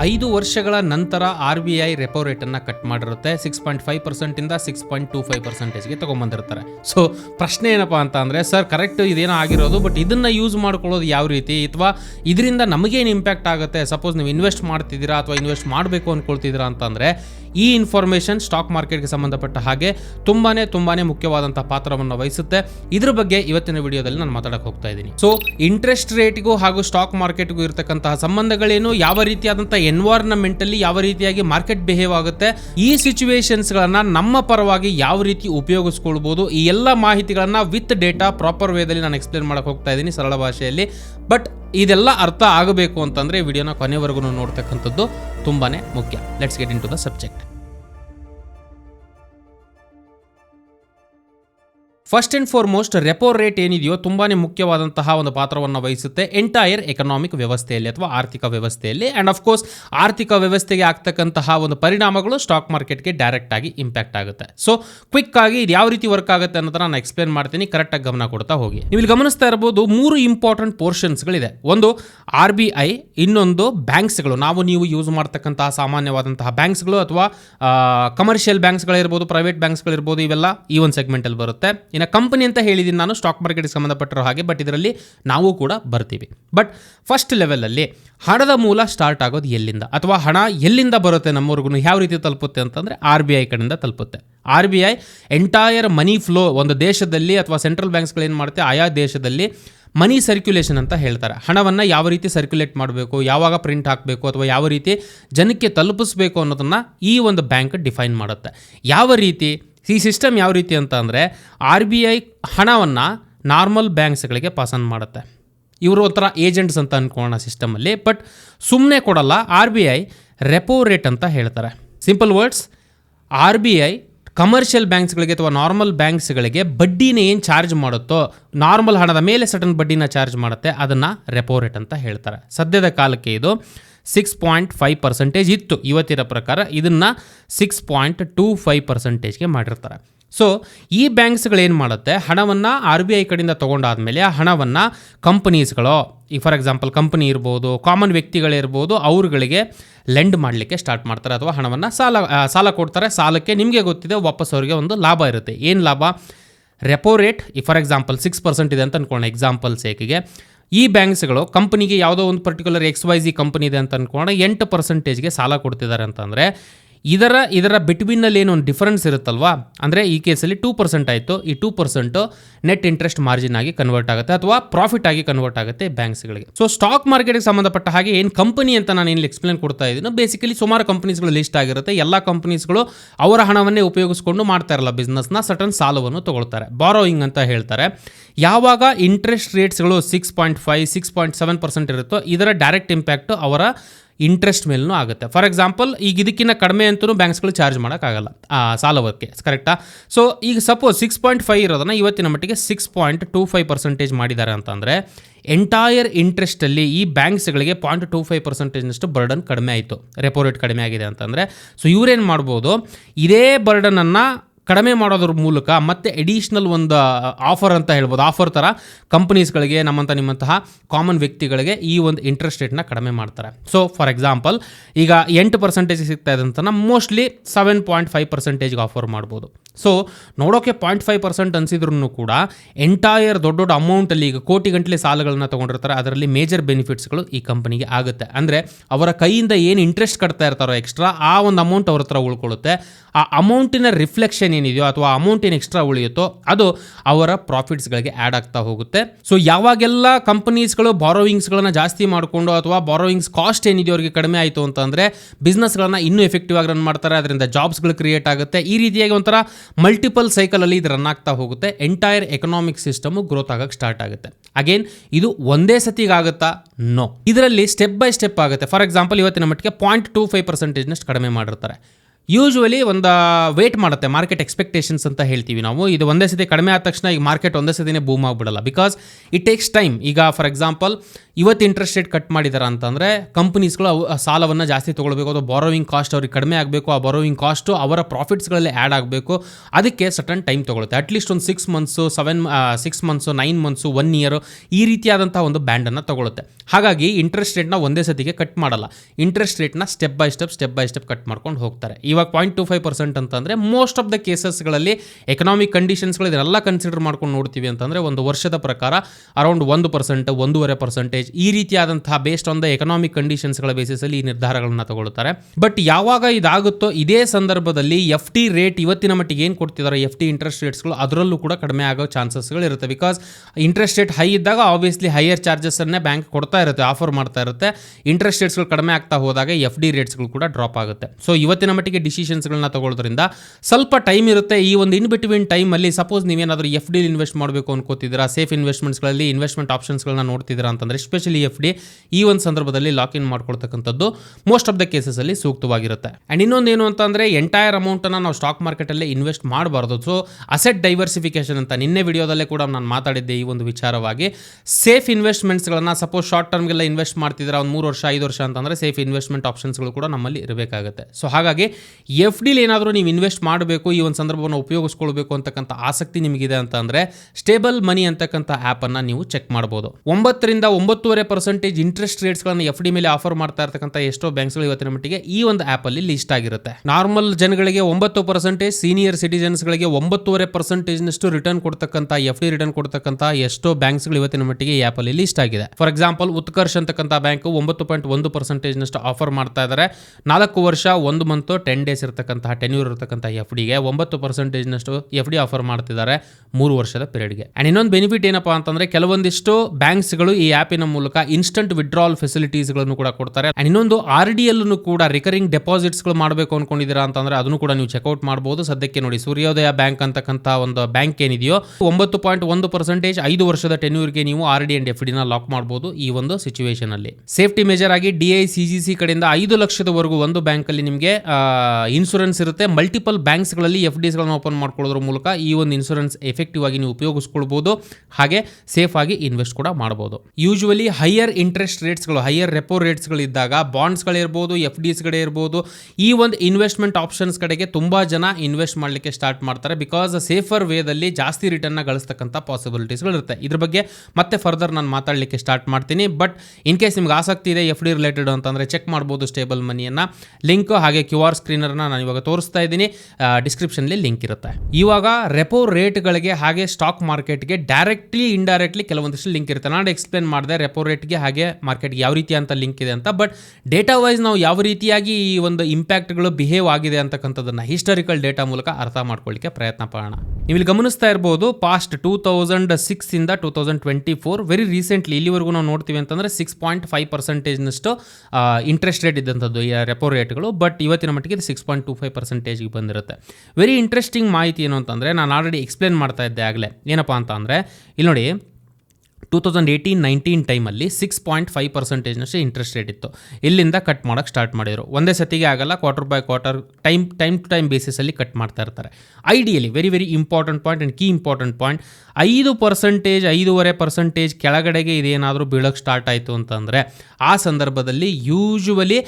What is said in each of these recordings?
ಐದು ವರ್ಷಗಳ ನಂತರ ಆರ್ ಬಿ ಐ ರೆಪೋ ರೇಟನ್ನು ಕಟ್ ಮಾಡಿರುತ್ತೆ. ಸಿಕ್ಸ್ ಪಾಯಿಂಟ್ ಫೈವ್ ಪರ್ಸೆಂಟಿಂದ ಸಿಕ್ಸ್ ಪಾಯಿಂಟ್ ಟು ಫೈವ್ ಪರ್ಸೆಂಟೇಜ್ಗೆ ತೊಗೊಂಬಂದಿರ್ತಾರೆ. ಸೊ ಪ್ರಶ್ನೆ ಏನಪ್ಪ ಅಂತ ಅಂದರೆ, ಸರ್, ಕರೆಕ್ಟ್ ಇದೇನೋ ಆಗಿರೋದು ಬಟ್ ಇದನ್ನು ಯೂಸ್ ಮಾಡ್ಕೊಳ್ಳೋದು ಯಾವ ರೀತಿ? ಅಥವಾ, ಇದರಿಂದ ನಮಗೇನು ಇಂಪ್ಯಾಕ್ಟ್ ಆಗುತ್ತೆ? ಸಪೋಸ್ ನೀವು ಇನ್ವೆಸ್ಟ್ ಮಾಡ್ತಿದ್ದೀರಾ ಅಥವಾ ಇನ್ವೆಸ್ಟ್ ಮಾಡಬೇಕು ಅಂದ್ಕೊಳ್ತಿದ್ದೀರಾ ಅಂತಂದರೆ ಈ ಇನ್ಫಾರ್ಮೇಷನ್ ಸ್ಟಾಕ್ ಮಾರ್ಕೆಟ್ಗೆ ಸಂಬಂಧಪಟ್ಟ ಹಾಗೆ ತುಂಬಾ ತುಂಬಾ ಮುಖ್ಯವಾದಂಥ ಪಾತ್ರವನ್ನು ವಹಿಸುತ್ತೆ. ಇದ್ರ ಬಗ್ಗೆ ಇವತ್ತಿನ ವಿಡಿಯೋದಲ್ಲಿ ನಾನು ಮಾತಾಡಕ್ಕೆ ಹೋಗ್ತಾ ಇದ್ದೀನಿ. ಸೊ ಇಂಟ್ರೆಸ್ಟ್ ರೇಟ್ಗೂ ಹಾಗೂ ಸ್ಟಾಕ್ ಮಾರ್ಕೆಟ್ಗೂ ಇರತಕ್ಕಂತಹ ಸಂಬಂಧಗಳೇನು, ಯಾವ ರೀತಿಯಾದಂಥ ಎನ್ವೈರ್ನಮೆಂಟಲ್ಲಿ ಯಾವ ರೀತಿಯಾಗಿ ಮಾರ್ಕೆಟ್ ಬಿಹೇವ್ ಆಗುತ್ತೆ, ಈ ಸಿಚುವೇಶನ್ಸ್ಗಳನ್ನು ನಮ್ಮ ಪರವಾಗಿ ಯಾವ ರೀತಿ ಉಪಯೋಗಿಸ್ಕೊಳ್ಬೋದು, ಈ ಎಲ್ಲ ಮಾಹಿತಿಗಳನ್ನು ವಿತ್ ಡೇಟಾ ಪ್ರಾಪರ್ ವೇದಲ್ಲಿ ನಾನು ಎಕ್ಸ್ಪ್ಲೇನ್ ಮಾಡಕ್ಕೆ ಹೋಗ್ತಾ ಇದ್ದೀನಿ ಸರಳ ಭಾಷೆಯಲ್ಲಿ. ಬಟ್ ಇದೆಲ್ಲ ಅರ್ಥ ಆಗಬೇಕು ಅಂತಂದರೆ ವಿಡಿಯೋನ ಕೊನೆವರೆಗೂ ನೋಡ್ತಕ್ಕಂಥದ್ದು ತುಂಬಾ ಮುಖ್ಯ. Let's get into the subject first and foremost repo rate ಏನಿದೆಯೋ ತುಂಬಾ ಮುಖ್ಯವಾದಂತಹ ಒಂದು ಪಾತ್ರವನ್ನು ವಹಿಸುತ್ತೆ ಎಂಟೈರ್ ಎಕನಾಮಿಕ್ ವ್ಯವಸ್ಥೆಯಲ್ಲಿ ಅಥವಾ ಆರ್ಥಿಕ ವ್ಯವಸ್ಥೆಯಲ್ಲಿ. ಆ್ಯಂಡ್ ಆಫ್ ಕೋರ್ಸ್ ಆರ್ಥಿಕ ವ್ಯವಸ್ಥೆಗೆ ಆಗ್ತಕ್ಕಂತಹ ಒಂದು ಪರಿಣಾಮಗಳು ಸ್ಟಾಕ್ ಮಾರ್ಕೆಟ್ಗೆ ಡೈರೆಕ್ಟ್ ಆಗಿ ಇಂಪ್ಯಾಕ್ಟ್ ಆಗುತ್ತೆ. ಸೊ ಕ್ವಿಕ್ ಆಗಿ ಇದು ಯಾವ ರೀತಿ ವರ್ಕ್ ಆಗುತ್ತೆ ಅನ್ನೋದನ್ನ ನಾನು ಎಕ್ಸ್ಪ್ಲೇನ್ ಮಾಡ್ತೀನಿ. ಕರೆಕ್ಟಾಗಿ ಗಮನ ಕೊಡ್ತಾ ಹೋಗಿ. ನೀವು ಇಲ್ಲಿ ಗಮನಿಸ್ತಾ ಇರಬಹುದು ಮೂರು ಇಂಪಾರ್ಟೆಂಟ್ ಪೋರ್ಷನ್ಸ್ಗಳಿದೆ ಒಂದು ಆರ್ ಬಿ ಐ ಇನ್ನೊಂದು ಬ್ಯಾಂಕ್ಸ್ಗಳು ನಾವು ನೀವು ಯೂಸ್ ಮಾಡ್ತಕ್ಕಂತಹ ಸಾಮಾನ್ಯವಾದಂತಹ ಬ್ಯಾಂಕ್ಸ್ಗಳು ಅಥವಾ ಕಮರ್ಷಿಯಲ್ ಬ್ಯಾಂಕ್ಸ್ಗಳಿರ್ಬೋದು ಪ್ರೈವೇಟ್ ಬ್ಯಾಂಕ್ಸ್ಗಳಿರ್ಬೋದು ಇವೆಲ್ಲ ಈ ಒಂದು ಸೆಗ್ಮೆಂಟಲ್ಲಿ ಬರುತ್ತೆ. ಇನ್ನು ಕಂಪನಿ ಅಂತ ಹೇಳಿದ್ದೀನಿ ನಾನು ಸ್ಟಾಕ್ ಮಾರ್ಕೆಟ್ಗೆ ಸಂಬಂಧಪಟ್ಟಿರೋ ಹಾಗೆ ಬಟ್ ಇದರಲ್ಲಿ ನಾವು ಕೂಡ ಬರ್ತೀವಿ. ಬಟ್ ಫಸ್ಟ್ ಲೆವೆಲಲ್ಲಿ ಹಣದ ಮೂಲ ಸ್ಟಾರ್ಟ್ ಆಗೋದು ಎಲ್ಲಿಂದ? ಅಥವಾ ಹಣ ಎಲ್ಲಿಂದ ಬರುತ್ತೆ ನಮ್ಮವ್ರಿಗೂ ಯಾವ ರೀತಿ ತಲುಪುತ್ತೆ ಅಂತಂದರೆ ಆರ್ ಬಿ ಐ ಕಡೆಯಿಂದ ತಲುಪುತ್ತೆ. R B I entire money flow ಒಂದು ದೇಶದಲ್ಲಿ ಅಥವಾ ಸೆಂಟ್ರಲ್ ಬ್ಯಾಂಕ್ಸ್ಗಳೇನು ಮಾಡುತ್ತೆ? ಆಯಾ ದೇಶದಲ್ಲಿ ಮನಿ ಸರ್ಕ್ಯುಲೇಷನ್ ಅಂತ ಹೇಳ್ತಾರೆ. ಹಣವನ್ನು ಯಾವ ರೀತಿ ಸರ್ಕ್ಯುಲೇಟ್ ಮಾಡಬೇಕು, ಯಾವಾಗ ಪ್ರಿಂಟ್ ಹಾಕಬೇಕು, ಅಥವಾ ಯಾವ ರೀತಿ ಜನಕ್ಕೆ ತಲುಪಿಸ್ಬೇಕು ಅನ್ನೋದನ್ನು ಈ ಒಂದು ಬ್ಯಾಂಕ್ ಡಿಫೈನ್ ಮಾಡುತ್ತೆ. ಯಾವ ರೀತಿ? ಈ ಸಿಸ್ಟಮ್ ಯಾವ ರೀತಿ ಅಂತ ಅಂದರೆ ಆರ್ ಬಿ ಐ ಹಣವನ್ನು ನಾರ್ಮಲ್ ಬ್ಯಾಂಕ್ಸ್ಗಳಿಗೆ ಪಾಸನ್ ಮಾಡುತ್ತೆ. ಇವರು ಒಂಥರ ಏಜೆಂಟ್ಸ್ ಅಂತ ಅಂದ್ಕೊಳ್ಳೋಣ ಸಿಸ್ಟಮಲ್ಲಿ ಬಟ್ ಸುಮ್ಮನೆ ಕೊಡಲ್ಲ, R B I repo rate ಅಂತ ಹೇಳ್ತಾರೆ. Simple words R B I commercial ಬ್ಯಾಂಕ್ಸ್ಗಳಿಗೆ ಅಥವಾ ನಾರ್ಮಲ್ ಬ್ಯಾಂಕ್ಸ್ಗಳಿಗೆ ಬಡ್ಡಿನ ಏನು ಚಾರ್ಜ್ ಮಾಡುತ್ತೋ, ನಾರ್ಮಲ್ ಹಣದ ಮೇಲೆ ಸಟನ್ ಬಡ್ಡಿನ ಚಾರ್ಜ್ ಮಾಡುತ್ತೆ, ಅದನ್ನು ರೆಪೋ ರೇಟ್ ಅಂತ ಹೇಳ್ತಾರೆ. ಸದ್ಯದ ಕಾಲಕ್ಕೆ ಇದು ಸಿಕ್ಸ್ ಪಾಯಿಂಟ್ ಫೈವ್ ಪರ್ಸೆಂಟೇಜ್ ಇತ್ತು. ಇವತ್ತಿನ ಪ್ರಕಾರ ಇದನ್ನು ಸಿಕ್ಸ್ ಪಾಯಿಂಟ್ ಟೂ ಫೈವ್ ಪರ್ಸೆಂಟೇಜ್ಗೆ ಮಾಡಿರ್ತಾರೆ. ಸೊ ಈ ಬ್ಯಾಂಕ್ಸ್ಗಳು ಏನು ಮಾಡುತ್ತೆ? ಹಣವನ್ನು ಆರ್ ಬಿ ಐ ಕಡೆಯಿಂದ ತೊಗೊಂಡಾದ್ಮೇಲೆ ಆ ಹಣವನ್ನು ಕಂಪನೀಸ್ಗಳು, ಈ ಫಾರ್ ಎಕ್ಸಾಂಪಲ್ ಕಂಪನಿ ಇರ್ಬೋದು, ಕಾಮನ್ ವ್ಯಕ್ತಿಗಳಿರ್ಬೋದು ಅವ್ರುಗಳಿಗೆ ಲೆಂಡ್ ಮಾಡಲಿಕ್ಕೆ ಸ್ಟಾರ್ಟ್ ಮಾಡ್ತಾರೆ ಅಥವಾ ಹಣವನ್ನು ಸಾಲ ಸಾಲ ಕೊಡ್ತಾರೆ. ಸಾಲಕ್ಕೆ ನಿಮಗೆ ಗೊತ್ತಿದೆ, ವಾಪಸ್ ಅವರಿಗೆ ಒಂದು ಲಾಭ ಇರುತ್ತೆ. ಏನು ಲಾಭ? ರೆಪೋ ರೇಟ್, ಈ ಫಾರ್ ಎಕ್ಸಾಂಪಲ್ ಸಿಕ್ಸ್ ಪರ್ಸೆಂಟ್ ಇದೆ ಅಂತ ಅನ್ಕೊಳ್ಳೋಣ. ಎಕ್ಸಾಂಪಲ್ ಸೇಕಿಗೆ ಈ ಬ್ಯಾಂಕ್ಸ್ಗಳು ಕಂಪನಿಗೆ ಯಾವುದೋ ಒಂದು particular X Y Z company ಇದೆ ಅಂತ ಅಂದ್ಕೊಂಡ ಎಂಟು ಪರ್ಸೆಂಟೇಜ್ಗೆ ಸಾಲ ಕೊಡ್ತಿದ್ದಾರೆ ಅಂತಂದರೆ ಇದರ ಇದರ ಬಿಟ್ವೀನಲ್ಲಿ ಏನು ಒಂದು ಡಿಫರೆನ್ಸ್ ಇರುತ್ತಲ್ವಾ? ಅಂದರೆ ಈ ಕೇಸಲ್ಲಿ ಟೂ ಪರ್ಸೆಂಟ್ ಆಯಿತು. ಈ two percent net interest margin ಆಗಿ ಕನ್ವರ್ಟ್ ಆಗುತ್ತೆ ಅಥವಾ ಪ್ರಾಫಿಟ್ ಆಗಿ ಕನ್ವರ್ಟ್ ಆಗುತ್ತೆ ಬ್ಯಾಂಕ್ಸ್ಗಳಿಗೆ ಸೊ ಸ್ಟಾಕ್ ಮಾರ್ಕೆಟ್ಗೆ ಸಂಬಂಧಪಟ್ಟ ಹಾಗೆ ಏನು ಕಂಪನಿ ಅಂತ ನಾನು ಇಲ್ಲಿ ಎಕ್ಸ್ಪ್ಲೇನ್ ಕೊಡ್ತಾ ಇದ್ದೀನಿ. ಬೇಸಿಕಲಿ ಸುಮಾರು ಕಂಪನೀಸ್ಗಳು ಲಿಸ್ಟ್ ಆಗಿರುತ್ತೆ. ಎಲ್ಲ ಕಂಪನೀಸ್ಗಳು ಅವರ ಹಣವನ್ನೇ ಉಪಯೋಗಿಸ್ಕೊಂಡು ಮಾಡ್ತಾ ಇರಲ್ಲ. ಬಿಸ್ನೆಸ್ನ ಸಟನ್ ಸಾಲವನ್ನು ತಗೊಳ್ತಾರೆ. ಬಾರೋಯಿಂಗ್ ಅಂತ ಹೇಳ್ತಾರೆ. ಯಾವಾಗ interest ರೇಟ್ಸ್ಗಳು six point five six point seven percent ಇರುತ್ತೋ, ಇದರ ಡೈರೆಕ್ಟ್ ಇಂಪ್ಯಾಕ್ಟು ಅವರ ಇಂಟ್ರೆಸ್ಟ್ ಮೇಲೂ ಆಗುತ್ತೆ. ಫಾರ್ ಎಕ್ಸಾಂಪಲ್ ಈಗ ಇದಕ್ಕಿಂತ ಕಡಿಮೆ ಅಂತೂ ಬ್ಯಾಂಕ್ಸ್ಗಳು ಚಾರ್ಜ್ ಮಾಡೋಕ್ಕಾಗಲ್ಲ ಆ, ಸಾಲವಕ್ಕೆ ಕರೆಕ್ಟಾ ಸೊ ಈಗ ಸಪೋಸ್ ಸಿಕ್ಸ್ ಪಾಯಿಂಟ್ ಫೈವ್ ಇರೋದನ್ನ ಇವತ್ತಿನ ಮಟ್ಟಿಗೆ six point two five percentage ಮಾಡಿದ್ದಾರೆ ಅಂತಂದರೆ ಎಂಟೈರ್ ಇಂಟ್ರೆಸ್ಟಲ್ಲಿ ಈ ಬ್ಯಾಂಕ್ಸ್ಗಳಿಗೆ ಪಾಯಿಂಟ್ ಟೂ ಫೈವ್ ಪರ್ಸೆಂಟೇಜ್ನಷ್ಟು ಬರ್ಡನ್ ಕಡಿಮೆ ಆಯಿತು. ರೆಪೋ ರೇಟ್ ಕಡಿಮೆ ಆಗಿದೆ ಅಂತಂದರೆ ಸೊ ಇವರೇನು ಮಾಡ್ಬೋದು? ಇದೇ ಬರ್ಡನನ್ನು ಕಡಿಮೆ ಮಾಡೋದ್ರ ಮೂಲಕ ಮತ್ತೆ ಎಡಿಷ್ನಲ್ ಒಂದು ಆಫರ್ ಅಂತ ಹೇಳ್ಬೋದು. ಆಫರ್ ಥರ ಕಂಪನೀಸ್ಗಳಿಗೆ ನಮ್ಮಂಥ ನಿಮ್ಮಂತಹ ಕಾಮನ್ ವ್ಯಕ್ತಿಗಳಿಗೆ ಈ ಒಂದು ಇಂಟ್ರೆಸ್ಟ್ ರೇಟ್ನ ಕಡಿಮೆ ಮಾಡ್ತಾರೆ. ಸೊ ಫಾರ್ ಎಕ್ಸಾಂಪಲ್ ಈಗ ಎಂಟು ಪರ್ಸೆಂಟೇಜ್ ಸಿಗ್ತಾ ಇದ್ದಂಥ ಮೋಸ್ಟ್ಲಿ ಸೆವೆನ್ ಪಾಯಿಂಟ್ ಫೈವ್ ಪರ್ಸೆಂಟೇಜ್ಗೆ ಆಫರ್ ಮಾಡ್ಬೋದು. ಸೊ ನೋಡೋಕೆ ಪಾಯಿಂಟ್ ಫೈವ್ ಪರ್ಸೆಂಟ್ ಅನ್ಸಿದ್ರು ಕೂಡ ಎಂಟೈರ್ ದೊಡ್ಡ ದೊಡ್ಡ ಅಮೌಂಟಲ್ಲಿ ಈಗ ಕೋಟಿ ಗಂಟಲೆ ಸಾಲಗಳನ್ನ ತೊಗೊಂಡಿರ್ತಾರೆ. ಅದರಲ್ಲಿ ಮೇಜರ್ ಬೆನಿಫಿಟ್ಸ್ಗಳು ಈ ಕಂಪನಿಗೆ ಆಗುತ್ತೆ. ಅಂದರೆ ಅವರ ಕೈಯಿಂದ ಏನು ಇಂಟ್ರೆಸ್ಟ್ ಕಟ್ತಾ ಇರ್ತಾರೋ ಎಕ್ಸ್ಟ್ರಾ ಆ ಒಂದು ಅಮೌಂಟ್ ಅವ್ರ ಹತ್ರ ಉಳ್ಕೊಳ್ಳುತ್ತೆ. ಆ ಅಮೌಂಟಿನ ರಿಫ್ಲೆಕ್ಷನ್ ಏನಿದೆಯೋ ಅಥವಾ ಅಮೌಂಟ್ ಏನು ಎಕ್ಸ್ಟ್ರಾ ಉಳಿಯುತ್ತೋ ಅದು ಅವರ ಪ್ರಾಫಿಟ್ಸ್ಗಳಿಗೆ ಆ್ಯಡ್ ಆಗ್ತಾ ಹೋಗುತ್ತೆ. ಸೊ ಯಾವಾಗೆಲ್ಲ ಕಂಪನೀಸ್ಗಳು ಬಾರೋವಿಂಗ್ಸ್ಗಳನ್ನ ಜಾಸ್ತಿ ಮಾಡಿಕೊಂಡು ಅಥವಾ ಬಾರೋವಿಂಗ್ಸ್ ಕಾಸ್ಟ್ ಏನಿದೆಯೋ ಅವರಿಗೆ ಕಡಿಮೆ ಆಯಿತು ಅಂತಂದರೆ ಬಿಸ್ನೆಸ್ಗಳನ್ನ ಇನ್ನೂ ಎಫೆಕ್ಟಿವ್ ಆಗಿ ರನ್ ಮಾಡ್ತಾರೆ. ಅದರಿಂದ ಜಾಬ್ಸ್ಗಳು ಕ್ರಿಯೇಟ್ ಆಗುತ್ತೆ. ಈ ರೀತಿಯಾಗಿ ಒಂಥರ ಮಲ್ಟಿಪಲ್ ಸೈಕಲಲ್ಲಿ ಇದು ರನ್ ಆಗ್ತಾ ಹೋಗುತ್ತೆ. ಎಂಟೈರ್ ಎಕನಾಮಿಕ್ ಸಿಸ್ಟಮು ಗ್ರೋತ್ ಆಗಕ್ಕೆ ಸ್ಟಾರ್ಟ್ ಆಗುತ್ತೆ. ಅಗೇನ್ ಇದು ಒಂದೇ ಸತಿಗಾಗುತ್ತಾ ನೋ ಇದರಲ್ಲಿ ಸ್ಟೆಪ್ ಬೈ ಸ್ಟೆಪ್ ಆಗುತ್ತೆ. ಫಾರ್ ಎಕ್ಸಾಂಪಲ್ ಇವತ್ತಿನ ಮಟ್ಟಿಗೆ ಪಾಯಿಂಟ್ ಟೂ ಫೈವ್ ಪರ್ಸೆಂಟೇಜ್ನಷ್ಟು ಕಡಿಮೆ ಮಾಡಿರ್ತಾರೆ. ಯೂಶ್ವಲಿ ಒಂದು ವೇಟ್ ಮಾಡುತ್ತೆ ಮಾರ್ಕೆಟ್ ಎಕ್ಸ್ಪೆಕ್ಟೇಷನ್ಸ್ ಅಂತ ಹೇಳ್ತೀವಿ ನಾವು. ಇದು ಒಂದೇ ಸತಿ ಕಡಿಮೆ ಆದ ತಕ್ಷಣ ಈಗ ಮಾರ್ಕೆಟ್ ಒಂದೇ ಸತಿನೇ ಬೂಮ್ ಆಗಿಬಿಡಲ್ಲ. ಬಿಕಾಸ್ ಇಟ್ ಟೇಕ್ಸ್ ಟೈಮ್ ಈಗ ಫಾರ್ ಎಕ್ಸಾಂಪಲ್ ಇವತ್ತು ಇಂಟ್ರೆಸ್ಟ್ ರೇಟ್ ಕಟ್ ಮಾಡಿದಾರೆ ಅಂತಂದರೆ ಕಂಪನೀಸ್ಗಳು ಸಾಲವನ್ನು ಜಾಸ್ತಿ ತೊಗೊಳ್ಬೇಕು ಅಥವಾ ಬಾರೋವಿಂಗ್ ಕಾಸ್ಟ್ ಅವ್ರಿಗೆ ಕಡಿಮೆ ಆಗಬೇಕು, ಆ ಬಾರೋವಿಂಗ್ ಕಾಸ್ಟು ಅವರ ಪ್ರಾಫಿಟ್ಸ್ಗಳಲ್ಲಿ ಆ್ಯಡ್ ಆಗಬೇಕು. ಅದಕ್ಕೆ ಸಟನ್ ಟೈಮ್ ತೊಗೊಳುತ್ತೆ ಅಟ್ಲೀಸ್ಟ್ ಒಂದು six months seven six months nine months one year ಈ ರೀತಿಯಾದಂಥ ಒಂದು ಬ್ಯಾಂಡನ್ನು ತೊಗೊಳುತ್ತೆ ಹಾಗಾಗಿ ಇಂಟ್ರೆಸ್ಟ್ ರೇಟ್ನ ಒಂದೇ ಸತಿಗೆ ಕಟ್ ಮಾಡಲ್ಲ. Interest ರೇಟ್ನ step by step step by step cut ಮಾಡ್ಕೊಂಡು ಹೋಗ್ತಾರೆ. ಇವಾಗ ಪಾಯಿಂಟ್ ಟು ಫೈವ್ ಪರ್ಸೆಂಟ್ ಅಂತಂದರೆ ಮೋಸ್ಟ್ ಆಫ್ ದ ಕೇಸಸ್ಗಳಲ್ಲಿ ಎಕನಾಮಿಕ್ ಕಂಡೀಷನ್ಸ್ಗಳು ಇದನ್ನೆಲ್ಲ ಕನ್ಸಿಡರ್ ಮಾಡ್ಕೊಂಡು ನೋಡ್ತೀವಿ ಅಂತಂದರೆ ಒಂದು ವರ್ಷದ ಪ್ರಕಾರ ಅರೌಂಡ್ ಒಂದು ಪರ್ಸೆಂಟ್ ಒಂದೂವರೆ ಪರ್ಸೆಂಟೇಜ್ ಈ ರೀತಿಯಾದಂತಹ ಬೇಸ್ಡ್ ಆನ್ ದ ಎಕನಾಮಿಕ್ ಕಂಡೀಷನ್ಸ್ಗಳ ಬೇಸಿಸಲ್ಲಿ ಈ ನಿರ್ಧಾರಗಳನ್ನು ತಗೊಳ್ತಾರೆ. ಬಟ್ ಯಾವಾಗ ಇದಾಗುತ್ತೋ ಇದೇ ಸಂದರ್ಭದಲ್ಲಿ ಎಫ್ ಟಿ ರೇಟ್ ಇವತ್ತಿನ ಮಟ್ಟಿಗೆ ಏನು ಕೊಡ್ತಿದ್ದಾರೆ ಎಫ್ ಟಿ ಇಂಟ್ರೆಸ್ಟ್ ರೇಟ್ಸ್ಗಳು ಅದರಲ್ಲೂ ಕೂಡ ಕಡಿಮೆ ಆಗೋ ಚಾನ್ಸಸ್ಗಳು ಇರುತ್ತೆ. ಬಿಕಾಸ್ ಇಂಟ್ರೆಸ್ಟ್ ರೇಟ್ ಹೈ ಇದ್ದಾಗ ಆಬ್ವಿಯಸ್ಲಿ ಹೈಯರ್ ಚಾರ್ಜಸ್ಸನ್ನೇ ಬ್ಯಾಂಕ್ ಕೊಡ್ತಾ ಇರುತ್ತೆ ಆಫರ್ ಮಾಡ್ತಾ ಇರುತ್ತೆ. ಇಂಟ್ರೆಸ್ಟ್ ರೇಟ್ಸ್ಗಳು ಕಡಿಮೆ ಆಗ್ತಾ ಹೋದಾಗ ಎಫ್ ಡಿ ರೇಟ್ಸ್ಗಳು ಕೂಡ ಡ್ರಾಪ್ ಆಗುತ್ತೆ. ಸೊ ಇವತ್ತಿನ ಮಟ್ಟಿಗೆ ಡಿಸಿಷನ್ಸ್ಗಳನ್ನ ತಗೊಳ್ಳೋದ್ರಿಂದ ಸ್ವಲ್ಪ ಟೈಮ್ ಇರುತ್ತೆ. ಈ ಒಂದು ಇನ್ ಬಿಟ್ವೀನ್ ಟೈಮಲ್ಲಿ ಸಪೋಸ್ ನೀವೇನಾದರೂ ಎಫ್ ಡಿ ಇನ್ವೆಸ್ಟ್ ಮಾಡಬೇಕು ಅನ್ಕೋತಿದ್ದೀರಾ, ಸೇಫ್ ಇನ್ವೆಸ್ಟ್ಮೆಂಟ್ಸ್ಗಳಲ್ಲಿ ಇನ್ವೆಸ್ಟ್ಮೆಂಟ್ ಆಪ್ಷನ್ಸ್ಗಳನ್ನ ನೋಡ್ತಿದ್ದೀರಾ ಅಂತಂದರೆ ಎಸ್ಪೆಷಲಿ ಎಫ್ ಡಿ ಈ ಒಂದು ಸಂದರ್ಭದಲ್ಲಿ ಲಾಕ್ ಇನ್ ಮಾಡ್ಕೊಳ್ತಕ್ಕಂಥದ್ದು ಮೋಸ್ಟ್ ಆಫ್ ದ ಕೇಸಸಲ್ಲಿ ಸೂಕ್ತವಾಗಿರುತ್ತೆ. ಆ್ಯಂಡ್ ಇನ್ನೊಂದು ಏನು ಅಂತಂದರೆ ಎಂಟೈರ್ ಅಮೌಂಟನ್ನು ನಾವು ಸ್ಟಾಕ್ ಮಾರ್ಕೆಟಲ್ಲೇ ಇನ್ವೆಸ್ಟ್ ಮಾಡಬಾರ್ದು. ಸೊ ಅಸೆಟ್ ಡೈವರ್ಸಿಫಿಕೇಶನ್ ಅಂತ ನಿನ್ನೆ ವಿಡಿಯೋದಲ್ಲೇ ಕೂಡ ನಾನು ಮಾತಾಡಿದ್ದೆ ಈ ಒಂದು ವಿಚಾರವಾಗಿ. ಸೇಫ್ ಇನ್ವೆಸ್ಟ್ಮೆಂಟ್ಸ್ಗಳನ್ನು ಸಪೋಸ್ ಶಾರ್ಟ್ ಟರ್ಮ್ಗೆಲ್ಲ ಇನ್ವೆಸ್ಟ್ ಮಾಡ್ತಿದ್ರೆ ಒಂದು ಮೂರು ವರ್ಷ, ಐದು ವರ್ಷ ಅಂತಂದರೆ ಸೇಫ್ ಇನ್ವೆಸ್ಟ್ಮೆಂಟ್ ಆಪ್ಷನ್ಸ್ಗಳು ಕೂಡ ನಮ್ಮಲ್ಲಿ ಇರಬೇಕಾಗುತ್ತೆ. ಸೊ ಹಾಗಾಗಿ ಎಫ್ ಡಿಲಿ ಏನಾದರೂ ನೀವು ಇನ್ವೆಸ್ಟ್ ಮಾಡಬೇಕು, ಈ ಒಂದು ಸಂದರ್ಭವನ್ನು ಉಪಯೋಗಿಸ್ಕೊಳ್ಬೇಕು ಅಂತಕ್ಕಂಥ ಆಸಕ್ತಿ ನಿಮಗಿದೆ ಅಂತ ಅಂದರೆ ಸ್ಟೇಬಲ್ ಮನಿ ಅಂತಕ್ಕಂಥ ಆ್ಯಪನ್ನು ನೀವು ಚೆಕ್ ಮಾಡ್ಬೋದು. ಒಂಬತ್ತರಿಂದ ಒಂಬತ್ತುವರೆ ಪರ್ಸೆಂಟೇಜ್ ಇಂಟ್ರೆಸ್ಟ್ ರೇಟ್ಸ್ಗಳನ್ನು ಎಫ್ ಡಿ ಮೇಲೆ ಆಫರ್ ಮಾಡ್ತಾ ಇರ್ತಕ್ಕಂಥ ಎಷ್ಟೋ ಬ್ಯಾಂಕ್ಸ್ಗಳು ಇವತ್ತಿನ ಮಟ್ಟಿಗೆ ಈ ಒಂದು ಆ್ಯಪಲ್ಲಿ ಲಿಸ್ಟ್ ಆಗಿರುತ್ತೆ. ನಾರ್ಮಲ್ ಜನಗಳಿಗೆ ಒಂಬತ್ತು ಪರ್ಸೆಂಟೇಜ್, ಸೀನಿಯರ್ ಸಿಟಿಜನ್ಸ್ಗಳಿಗೆ ಒಂಬತ್ತುವರೆ ಪರ್ಸೆಂಟೇಜ್ನಷ್ಟು ರಿಟರ್ನ್ ಕೊಡ್ತಕ್ಕಂಥ, ಎಫ್ ಡಿ ರಿಟರ್ನ್ ಕೊಡ್ತಕ್ಕಂಥ ಎಷ್ಟೋ ಬ್ಯಾಂಕ್ಸ್ಗಳು ಇವತ್ತಿನ ಮಟ್ಟಿಗೆ ಈ ಆ್ಯಪಲ್ಲಿ ಲಿಸ್ಟ್ ಆಗಿದೆ. ಫಾರ್ ಎಕ್ಸಾಂಪಲ್, ಉತ್ಕರ್ಷ್ ಅಂತಕ್ಕಂಥ ಬ್ಯಾಂಕ್ ಒಂಬತ್ತು ಪಾಯಿಂಟ್ ಒಂದು ಪರ್ಸೆಂಟೇಜ್ನಷ್ಟು ಆಫರ್ ಮಾಡ್ತಾ ಇದ್ದಾರೆ. ನಾಲ್ಕು ವರ್ಷ, ಒಂದು ಮಂತ್ ಟೆನ್ ಡೇಸ್ ಇರತಕ್ಕಂತಹ ಟೆನ್ಯೂರ್ ಇರತಕ್ಕಂಥ ಎಫ್ ಡಿಗೆ ಒಂಬತ್ತು ಪರ್ಸೆಂಟೇಜ್ನಷ್ಟು ಎಫ್ ಡಿ ಆಫರ್ ಮಾಡ್ತಿದ್ದಾರೆ ಮೂರು ವರ್ಷದ ಪೀರಿಯಡ್ಗೆ ಆ್ಯಂಡ್ ಇನ್ನೊಂದು ಬೆನಿಫಿಟ್ ಏನಪ್ಪ ಅಂತಂದ್ರೆ ಕೆಲವೊಂದಿಷ್ಟು ಬ್ಯಾಂಕ್ಸ್ಗಳು ಈ ಆ್ಯಪಿನ ಮೂಲಕ ಇನ್ಸ್ಟಂಟ್ ವಿಡ್ರಾಲ್ ಫೆಸಿಲಿಟೀಸ್ಗಳನ್ನು ಕೂಡ ಕೊಡ್ತಾರೆ. ಆ್ಯಂಡ್ ಇನ್ನೊಂದು ಆರ್ ಡಿ ಅಲ್ಲೂ ಕೂಡ ರಿಕರಿಂಗ್ ಡೆಪಾಸಿಟ್ಸ್ಗಳು ಮಾಡಬೇಕು ಅಂದ್ಕೊಂಡಿದ್ದೀರಾ ಅಂತಂದರೆ ಅದನ್ನು ಕೂಡ ನೀವು ಚೆಕ್ಔಟ್ ಮಾಡಬಹುದು ಸದ್ಯಕ್ಕೆ ನೋಡಿ ಸೂರ್ಯೋದಯ ಬ್ಯಾಂಕ್ ಅಂತಕ್ಕಂಥ ಒಂದು ಬ್ಯಾಂಕ್ ಏನಿದೆಯೋ, ಒಂಬತ್ತು ಪಾಯಿಂಟ್ ಒಂದು ಪರ್ಸೆಂಟೇಜ್ ಐದು ವರ್ಷದ ಟೆನ್ಯೂರ್ಗೆ ನೀವು ಆರ್ ಡಿ ಅಂಡ್ ಎಫ್ ಡಿನ ಲಾಕ್ ಮಾಡಬಹುದು ಈ ಒಂದು ಸಿಚುವೇಶನ್ ಅಲ್ಲಿ. ಸೇಫ್ಟಿ ಮೇಜರ್ ಆಗಿ D I C G C ಕಡೆಯಿಂದ ಐದು ಲಕ್ಷದವರೆಗೂ ಒಂದು ಬ್ಯಾಂಕಲ್ಲಿ ನಿಮಗೆ ಇನ್ಶೂರೆನ್ಸ್ ಇರುತ್ತೆ. ಮಲ್ಟಿಪಲ್ ಬ್ಯಾಂಕ್ಸ್ಗಳಲ್ಲಿ ಎಫ್ ಡಿಸ್ಗಳನ್ನು ಓಪನ್ ಮಾಡ್ಕೊಳ್ಳೋದ್ರ ಮೂಲಕ ಈ ಒಂದು ಇನ್ಶೂರೆನ್ಸ್ ಎಫೆಕ್ಟಿವ್ ಆಗಿ ನೀವು ಉಪಯೋಗಿಸ್ಕೊಳ್ಬೋದು. ಹಾಗೆ ಸೇಫ್ ಆಗಿ ಇನ್ವೆಸ್ಟ್ ಕೂಡ ಮಾಡ್ಬೋದು. ಯೂಶುವಲಿ ಹೈಯರ್ ಇಂಟ್ರೆಸ್ಟ್ ರೇಟ್ಸ್ಗಳು ಹೈಯರ್ ರೆಪೋ ರೇಟ್ಸ್ಗಳಿದ್ದಾಗ ಬಾಂಡ್ಸ್ಗಳಿರ್ಬೋದು ಎಫ್ ಡಿಸ್ಗಳೇ ಇರ್ಬೋದು ಈ ಒಂದು ಇನ್ವೆಸ್ಟ್ಮೆಂಟ್ ಆಪ್ಷನ್ಸ್ ಕಡೆಗೆ ತುಂಬ ಜನ ಇನ್ವೆಸ್ಟ್ ಮಾಡಲಿಕ್ಕೆ ಸ್ಟಾರ್ಟ್ ಮಾಡ್ತಾರೆ. ಬಿಕಾಸ್ ಸೇಫರ್ ವೇದಲ್ಲಿ ಜಾಸ್ತಿ ರಿಟರ್ನ್ನ ಗಳಿಸ್ತಕ್ಕಂಥ ಪಾಸಿಬಿಲಿಟೀಸ್ಗಳಿರುತ್ತೆ ಇದ್ರ ಬಗ್ಗೆ ಮತ್ತೆ ಫರ್ದರ್ ನಾನು ಮಾತಾಡಲಿಕ್ಕೆ ಸ್ಟಾರ್ಟ್ ಮಾಡ್ತೀನಿ. ಬಟ್ ಇನ್ ಕೇಸ್ ನಿಮ್ಗೆ ಆಸಕ್ತಿ ಇದೆ ಎಫ್ ಡಿ ರಿಲೇಟೆಡ್ ಅಂತಂದರೆ ಚೆಕ್ ಮಾಡ್ಬೋದು ಸ್ಟೇಬಲ್ ಮನಿಯನ್ನು ಲಿಂಕ್ ಹಾಗೆ ಕ್ಯೂ ಆರ್ ಸ್ಕ್ರೀನರ್ನ ನಾನು ಇವಾಗ ತೋರಿಸ್ತಾ ಇದ್ದೀನಿ. ಡಿಸ್ಕ್ರಿಪ್ಷನ್ಲಿ ಲಿಂಕ್ ಇರುತ್ತೆ. ಇವಾಗ ರೆಪೋ ರೇಟ್ಗಳಿಗೆ ಹಾಗೆ ಸ್ಟಾಕ್ ಮಾರ್ಕೆಟ್ಗೆ ಡೈರೆಕ್ಟ್ಲಿ ಇಂಡೈರೆಕ್ಟ್ಲಿ ಕೆಲವೊಂದಿಷ್ಟು ಲಿಂಕ್ ಇರುತ್ತೆ. ನಾನು ಎಕ್ಸ್ಪ್ಲೇನ್ ಮಾಡಿದೆ ರೆಪೋ ರೇಟ್ಗೆ ಹಾಗೆ ಮಾರ್ಕೆಟ್ಗೆ ಯಾವ ರೀತಿ ಅಂತ ಲಿಂಕ್ ಇದೆ ಅಂತ. ಬಟ್ ಡೇಟಾ ವೈಸ್ ನಾವು ಯಾವ ರೀತಿಯಾಗಿ ಈ ಒಂದು ಇಂಪ್ಯಾಕ್ಟ್ಗಳು ಬಿಹೇವ್ ಆಗಿದೆ ಅಂತಕ್ಕಂಥದ್ದನ್ನು ಹಿಸ್ಟಾರಿಕಲ್ ಡೇಟಾ ಮೂಲಕ ಅರ್ಥ ಮಾಡ್ಕೊಳ್ಳಿಕ್ಕೆ ಪ್ರಯತ್ನ ಪಡೋಣ. ನೀವು ಇಲ್ಲಿ ಗಮನಿಸ್ತಾ ಇರ್ಬೋದು ಪಾಸ್ಟ್ ಟೂ ತೌಸಂಡ್ ಸಿಕ್ಸ್ ಇಂದ two thousand twenty four very recently ಇಲ್ಲಿವರೆಗೂ ನಾವು ನೋಡ್ತೀವಿ ಅಂತಂದ್ರೆ ಸಿಕ್ಸ್ ಪಾಯಿಂಟ್ ಫೈವ್ ಪರ್ಸೆಂಟೇಜ್ನಷ್ಟು ಇಂಟ್ರೆಸ್ಟ್ ರೇಟ್ ಇದ್ದಂಥದ್ದು ರೆಪೋ ರೇಟ್ಗಳು ಬಟ್ ಇವತ್ತಿನ ಮಟ್ಟಿಗೆ ಸಿಕ್ಸ್ ಪಾಯಿಂಟ್ ಟು ಫೈವ್ ಪರ್ಸೆಂಟೇಜ್ಗೆ ಬಂದಿರುತ್ತೆ. ವೆರಿ ಇಂಟ್ರೆಸ್ಟಿಂಗ್ ಮಾಹಿತಿ ಏನು ಅಂತಂದರೆ, ನಾನು ಆಲ್ರೆಡಿ ಎಕ್ಸ್ಪ್ಲೇನ್ ಮಾಡ್ತಾ ಇದ್ದೆ ಆಗಲೇ. ಏನಪ್ಪ ಅಂತ ಅಂದರೆ ಇಲ್ಲಿ ನೋಡಿ ಟೂ ತೌಸಂಡ್ ಏಯ್ಟೀನ್ ನೈನ್ಟೀನ್ ಟೈಮಲ್ಲಿ ಸಿಕ್ಸ್ ಪಾಯಿಂಟ್ ಫೈವ್ ಪರ್ಸೆಂಟೇಜ್ನಷ್ಟು ಇಂಟ್ರೆಸ್ಟ್ ರೇಟ್ ಇತ್ತು. ಇಲ್ಲಿಂದ ಕಟ್ ಮಾಡೋಕ್ಕೆ ಸ್ಟಾರ್ಟ್ ಮಾಡಿದರು. ಒಂದೇ ಸತಿಗೆ ಆಗಲ್ಲ quarter by quarter time time to time ಬೇಸಿಸಲ್ಲಿ cut ಮಾಡ್ತಾ ಇರ್ತಾರೆ. Ideally very very important point and key important point ಐದು ಪರ್ಸೆಂಟೇಜ್ ಐದೂವರೆ ಪರ್ಸೆಂಟೇಜ್ ಕೆಳಗಡೆಗೆ ಇದೇನಾದರೂ ಬೀಳೋಕ್ಕೆ ಸ್ಟಾರ್ಟ್ ಆಯಿತು ಅಂತಂದರೆ, ಆ ಸಂದರ್ಭದಲ್ಲಿ ಯೂಶುವಲಿ